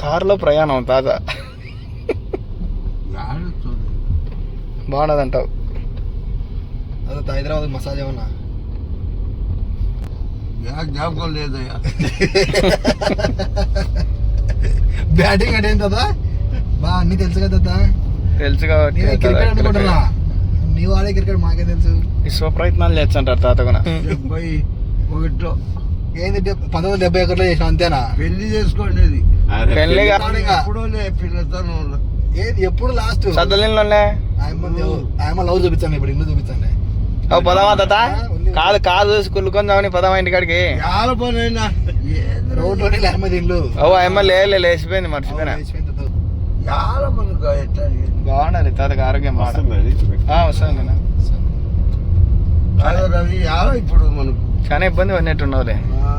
కారులో ప్రయాణం తాత. బాగున్నదంటావు. అదే హైదరాబాద్ మసాజ్ ఏమన్నా? జ్ఞాపకం లేదయ్యా. బ్యాటింగ్ అంటే ఏం కదా బా అన్ని తెలుసు కదా తాత. తెలుసు కాబట్టి క్రికెట్ అనుకుంటున్నా. నీవు ఆడే క్రికెట్ మాకేం తెలుసు? విశ్వ ప్రయత్నాలు చేస్తుంటారు తాత కూడా. ఒకటిలో. ఏంది పంతొమ్మిది డెబ్బై ఒకటిలో చేసిన అంతేనా? పెళ్ళి చేసుకోండి పెళ్ళి కా- ఎప్పుడో లే పిల్లతనంలో ఏది ఎప్పుడు లాస్ట్ సద్దలిలోనే ఆయమ్మ లవ్ చూపించాను ఇప్పుడు ఇల్లు చూపించండి. ఓ పదమా తాత? కాదు కాదు స్కూల్ కొందామని పదమా ఇంటికాడికి? రోడ్లోనే లేకపోతే ఇల్లు. ఓ అమ్మ లే లేచిపోయింది మర్చిపోయినా. బాగుండాలి తాతకి ఆరోగ్యం నాన్న. అదే రవి ఇప్పుడు మనకు? చాలా ఇబ్బంది పడినట్టున్నావులే ఆ,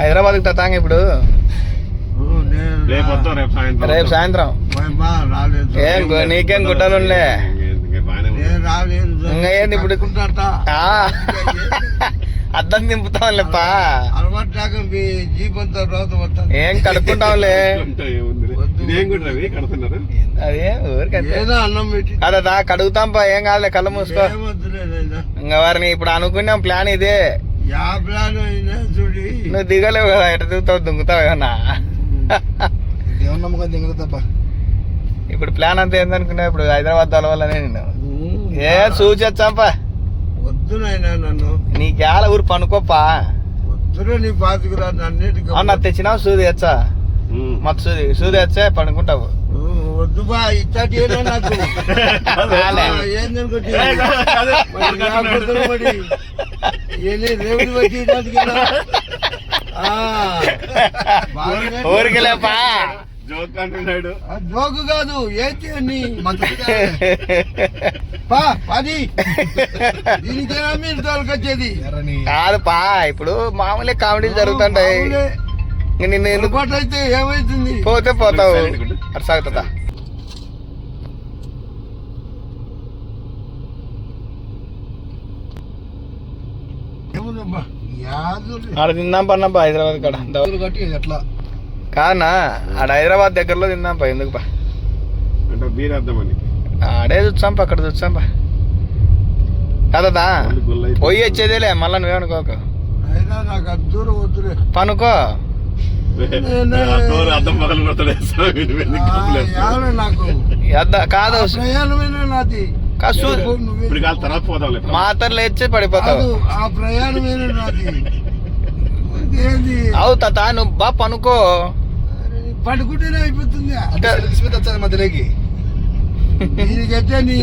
హైదరాబాద్కి తాతాంగ ఇప్పుడు. రేపు సాయంత్రం ఏం నీకేం ఇంకా ఏంది ఇప్పుడు? అద్దం మొత్తం ఏం కడుక్కుంటాంలే అదే? అదా కడుగుతాంపా ఏం కాదులే కళ్ళు మూసుకో. ఇంకా వారిని ఇప్పుడు అనుకున్నాం ప్లాన్ ఇదే. యా ప్లాన్ అయినా చూడి. నువ్వు దిగలేవు కదా ఎట దిగుతావు దుంగుతావు ఏమన్నా? దేవుని నమ్మకం దిగదు తప్ప. ఇప్పుడు ప్లాన్ అంతా ఏందనుకున్నా ఇప్పుడు హైదరాబాద్ తలవాలనే నేను ఏ సూచొచ్చాంపా. వద్దు నాయనా నన్ను. నీకేళ ఊరు పనుకోపా వద్దురా నీ అవునా తెచ్చినావు సూది తెచ్చా. ఉమ్. మొత్తం సూది సూది తెచ్చా పనుకుంటావు వద్దు బా ఇచ్చాటి నాకు. ఏందనుకోటి రేవుడి వచ్చి జోక్ అంటున్నాడు. జోకు కాదు ఏంటి పా పది. దీనికేనా మీరు తోలుకొచ్చేది. కాదు పా ఇప్పుడు మామూలే కామెడీలు జరుగుతుంటాయి. నిన్ను ఎందుకు అయితే ఏమైతుంది? పోతే పోతావు. అటు సాగుతుందా ఆడ తిందాం పన్నప్పా హైదరాబాద్ కాడ. ఎట్లా? కానా ఆడ హైదరాబాద్ దగ్గరలో తిందాం పా ఎందుకు పా అంటే బీర్ వేద్దామని. ఆడే చూసాంపా అక్కడ చూసాంపా కదా మళ్ళీ గుల్ల అయిపోతుంది. పోయి వచ్చేదేలే మళ్ళీ నువ్వేమనుకోక పనుకో. కాదు. ప్రయాణమేనా నాది? ఇప్పుడు కాదు తర్వాత పోదాంలే మాత్రం లేచి పడిపోతావు. ఆ ప్రయాణమేనా నాది. ఏంది? అవు తాత నువ్వు బా పనుకో. పడుకుంటేనే అయిపోతుంది. మధ్యలోకి. దీనికైతే నీ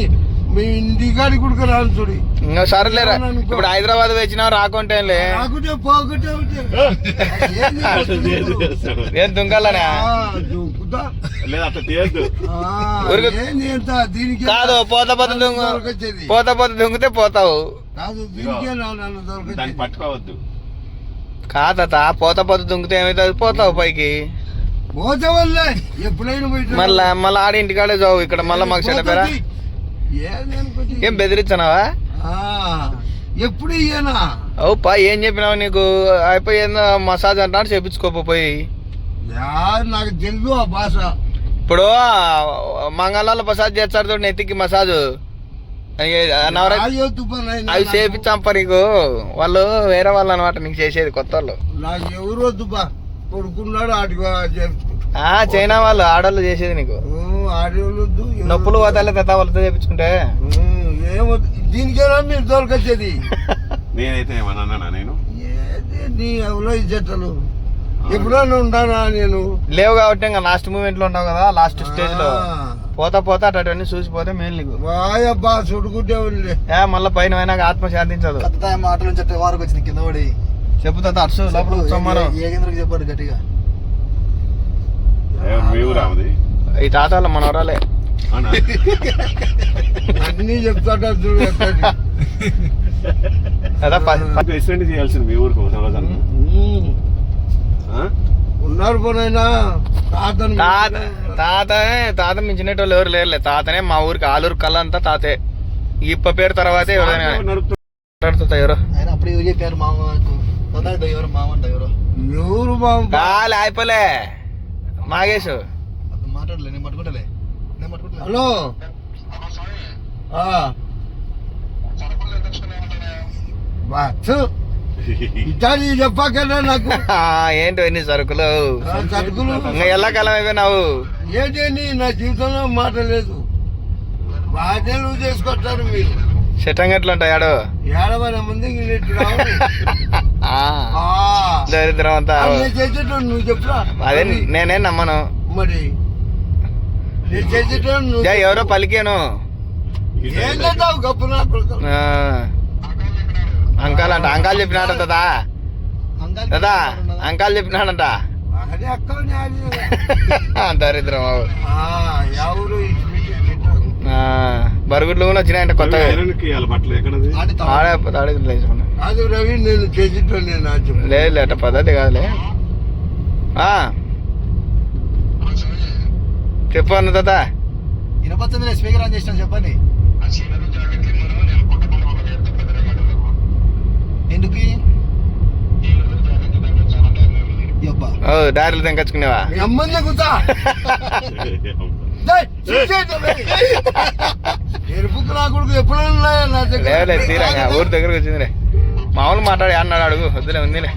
మీ ఇంటికాడి కుడుకు రాను చూడి. ఇంకా సరేలేరా ఇప్పుడు హైదరాబాద్ వచ్చినావు రాకుంటేలే రాకుంటే పోకుంటే వస్తువులు? ఏం దుంకాలనే దూకుతా. కాదు పోత పోత పోత పోత దుంగితే పోతావు. పట్టుకోవద్దు. కాదత పోత పోత దుంగితే ఏమైతుంది పోతావు పైకి. మళ్ళా మళ్ళీ ఆడి ఇంటికాడే చావు ఇక్కడ మళ్ళీ మాకు చెల్లపేరా అనుకోటి? ఏం బెదిరించానావా? ఆ, ఎప్పుడు అవు పా ఏం చెప్పినావు నీకు? అయిపోయి ఏందో మసాజ్ అంటాడు చేపించుకోపోయి యా, నాకు తెలుసు ఆ భాష. ఇప్పుడు మంగళాల మసాజ్ చేస్తారు చూడు నెత్తికి మసాజ్. అవి చేపించాంప నీకు. వాళ్ళు వేరే వాళ్ళు అనమాట నీకు చేసేది కొత్త వాళ్ళు. నాకు ఎవరు వద్దు బా. కొడుకున్నాడు చైనా వాళ్ళు ఆడవాళ్ళు చేసేది నీకు. నొప్పులు పోతాలే తత వాళ్ళతో చేపించుకుంటే. దీనికేనా మీరు దొరకొచ్చేది? నేనైతే ఏమన్నా నేను? ఏది నీ ఎవరో ఇచ్చేటలు ఎప్పుడన్నా ఉంటానా నేను? లేవు కాబట్టి ఇంకా లాస్ట్ మూమెంట్లో ఉన్నావు కదా లాస్ట్ స్టేజ్లో. పోతా పోతా అటన్నీ చూసిపోతే మేలు నీకు. వాయబ్బా చుడుకుంటే ఉండే ఏ మళ్ళీ పైన పోయినాక ఆత్మ శాంతించదు కొత్త మాటలు నుంచి అట్టే వారికి వచ్చింది కింద పడి. చెప్పుతా అర్సు లోపల ఏగేంద్రకి చెప్పాడు గట్టిగా? ఈ తాత వాళ్ళ మనవరాలే. అన్ని చెప్తాట చూడు. కదా చేయాల్సింది మీ ఊరికి ఒక రోజు అన్న. ఉమ్, ఆ? ఉన్నారు పోనైనా తాతను తాత తాత తాత మించినట్టు ఎవరు లేరులే. తాతనే మా ఊరికి ఆలూరు కళ్ళంతా తాతే. ఈ ఇప్ప పేరు తర్వాతే ఎవరైనా ఎవరు? ఆయన అప్పుడు ఎవరు చెప్పారు? మామకు తాత డ్రైవర్ మామ డ్రైవర్ ఎవరు? బాబు కాలే అయిపోలే మాగేశు. మాట్లాడలే నేను పట్టుకుంటలే. నేను పట్టుకుంటలే. హలో. ఆ. చెప్పకన్నా నాకు. ఏంటో ఎన్ని సరుకులు? సరుకులు. ఇంకా ఎల్లకాలం అయిపోయినావు? ఏంటని నా? జీవితంలో మాట లేదు. బాధ్యతలు చేసుకొస్తారు మీరు. చట్టం ఎట్లా ఉంటాయాడు ఏడవైన ముందు. దరిద్రం అంతా. నువ్వు చెప్పురా. అదే నేనే నమ్మను. మరి ఎవరో పలికాను. ఏం చేద్దావు గప్పు నా ఆ. అంకాల్ అంట అంకాల్ చెప్పినాడు కదా అంకల్ చెప్పినాడంట. దరిద్రం ఎవరు బరుగుడ్లు కూడా వచ్చినాయంట కొత్తగా. అది రవి నేను లేదు లేట పద్ధతి కాదులే. ఆ. చెప్పు అన్న తాత. ఇనపచ్చింది స్పీకర్ ఆన్ చేసిన చెప్పండి. ఎందుకు? దారిలో తెంకొచ్చుకునేవా మీ అమ్మంది కూతా ఎరుపుకు లేదు తీరంగా ఊరి దగ్గరకు వచ్చిందిలే మామూలు మాట్లాడి అన్నాడు అడుగు వద్దులే ఉందిలే.